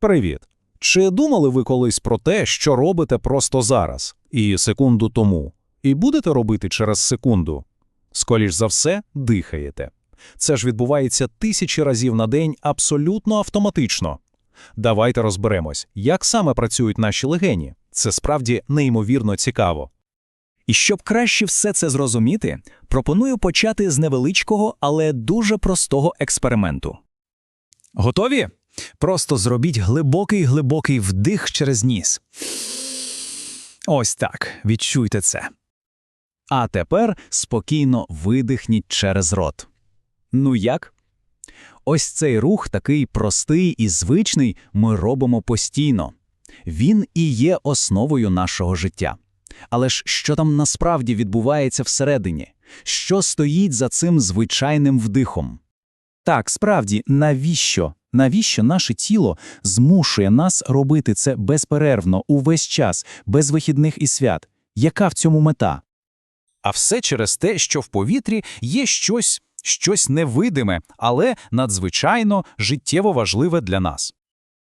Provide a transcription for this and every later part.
Привіт! Чи думали ви колись про те, що робите просто зараз і секунду тому, і будете робити через секунду? Скоріш за все, дихаєте. Це ж відбувається тисячі разів на день абсолютно автоматично. Давайте розберемось, як саме працюють наші легені. Це справді неймовірно цікаво. І щоб краще все це зрозуміти, пропоную почати з невеличкого, але дуже простого експерименту. Готові? Просто зробіть глибокий-глибокий вдих через ніс. Ось так. Відчуйте це. А тепер спокійно видихніть через рот. Ну як? Ось цей рух, такий простий і звичний, ми робимо постійно. Він і є основою нашого життя. Але ж що там насправді відбувається всередині? Що стоїть за цим звичайним вдихом? Так, справді, навіщо? Навіщо наше тіло змушує нас робити це безперервно, увесь час, без вихідних і свят? Яка в цьому мета? А все через те, що в повітрі є щось, щось невидиме, але надзвичайно життєво важливе для нас.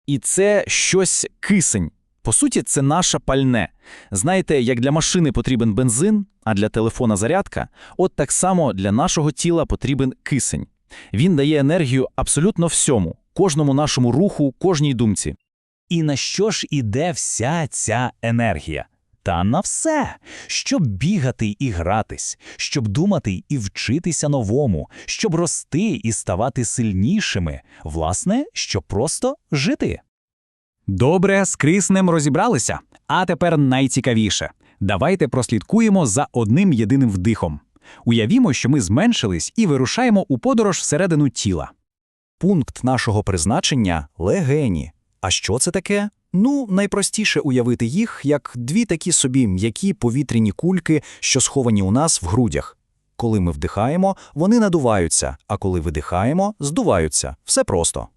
І це щось кисень. По суті, це наше пальне. Знаєте, як для машини потрібен бензин, а для телефона зарядка, от так само для нашого тіла потрібен кисень. Він дає енергію абсолютно всьому, кожному нашому руху, кожній думці. І на що ж іде вся ця енергія? Та на все, щоб бігати і гратись, щоб думати і вчитися новому, щоб рости і ставати сильнішими, власне, щоб просто жити. Добре, з киснем розібралися. А тепер найцікавіше. Давайте прослідкуємо за одним єдиним вдихом. Уявімо, що ми зменшились і вирушаємо у подорож всередину тіла. Пункт нашого призначення легені. А що це таке? Ну, найпростіше уявити їх як дві такі собі м'які повітряні кульки, що сховані у нас в грудях. Коли ми вдихаємо, вони надуваються, а коли видихаємо, здуваються. Все просто.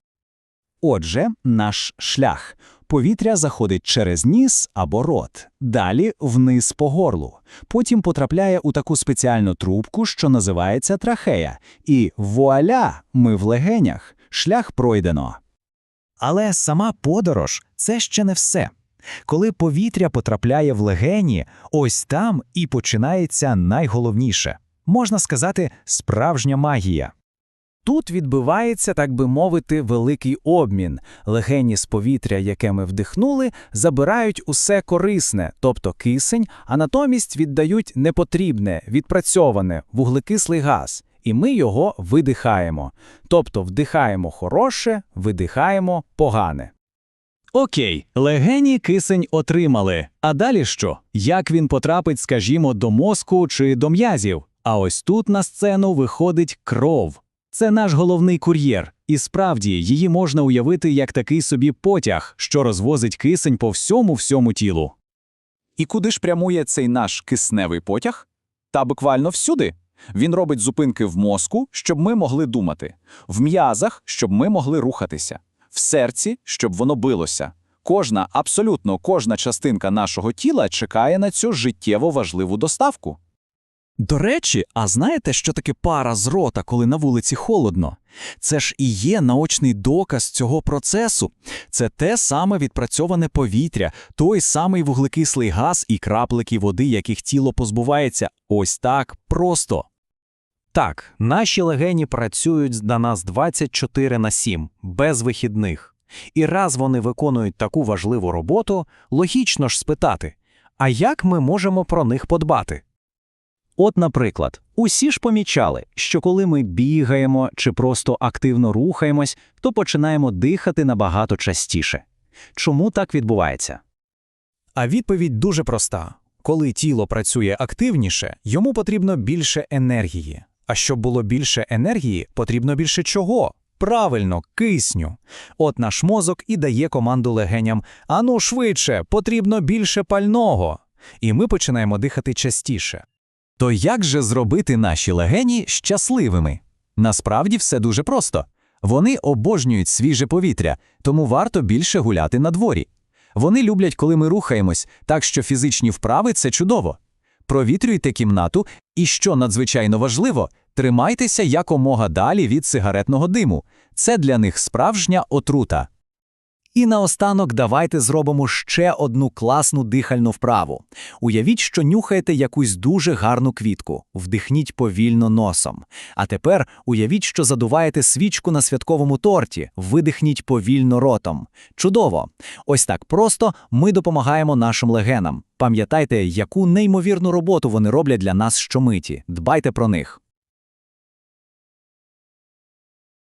Отже, наш шлях. Повітря заходить через ніс або рот, далі вниз по горлу. Потім потрапляє у таку спеціальну трубку, що називається трахея. І вуаля, ми в легенях, шлях пройдено. Але сама подорож це ще не все. Коли повітря потрапляє в легені, ось там і починається найголовніше можна сказати, справжня магія. Тут відбувається, так би мовити, великий обмін. Легені з повітря, яке ми вдихнули, забирають усе корисне, тобто кисень, а натомість віддають непотрібне, відпрацьоване, вуглекислий газ, і ми його видихаємо. Тобто вдихаємо хороше, видихаємо погане. Окей, легені кисень отримали. А далі що? Як він потрапить, скажімо, до мозку чи до м'язів? А ось тут на сцену виходить кров. Це наш головний кур'єр, і справді її можна уявити як такий собі потяг, що розвозить кисень по всьому всьому тілу. І куди ж прямує цей наш кисневий потяг? Та буквально всюди. Він робить зупинки в мозку, щоб ми могли думати, в м'язах, щоб ми могли рухатися, в серці, щоб воно билося. Кожна, абсолютно кожна частинка нашого тіла чекає на цю життєво важливу доставку. До речі, а знаєте, що таке пара з рота, коли на вулиці холодно? Це ж і є наочний доказ цього процесу. Це те саме відпрацьоване повітря, той самий вуглекислий газ і краплики води, яких тіло позбувається. Ось так просто. Так, наші легені працюють на нас 24 на 7, без вихідних. І раз вони виконують таку важливу роботу, логічно ж спитати, а як ми можемо про них подбати? От, наприклад, усі ж помічали, що коли ми бігаємо чи просто активно рухаємось, то починаємо дихати набагато частіше. Чому так відбувається? А відповідь дуже проста: коли тіло працює активніше, йому потрібно більше енергії. А щоб було більше енергії, потрібно більше чого? Правильно, кисню. От наш мозок і дає команду легеням: ану швидше, потрібно більше пального. І ми починаємо дихати частіше. То як же зробити наші легені щасливими? Насправді все дуже просто. Вони обожнюють свіже повітря, тому варто більше гуляти на дворі. Вони люблять, коли ми рухаємось, так що фізичні вправи це чудово. Провітрюйте кімнату, і що надзвичайно важливо, тримайтеся якомога далі від сигаретного диму. Це для них справжня отрута. І наостанок давайте зробимо ще одну класну дихальну вправу. Уявіть, що нюхаєте якусь дуже гарну квітку, вдихніть повільно носом. А тепер уявіть, що задуваєте свічку на святковому торті, видихніть повільно ротом. Чудово! Ось так просто ми допомагаємо нашим легенам. Пам'ятайте, яку неймовірну роботу вони роблять для нас щомиті. Дбайте про них.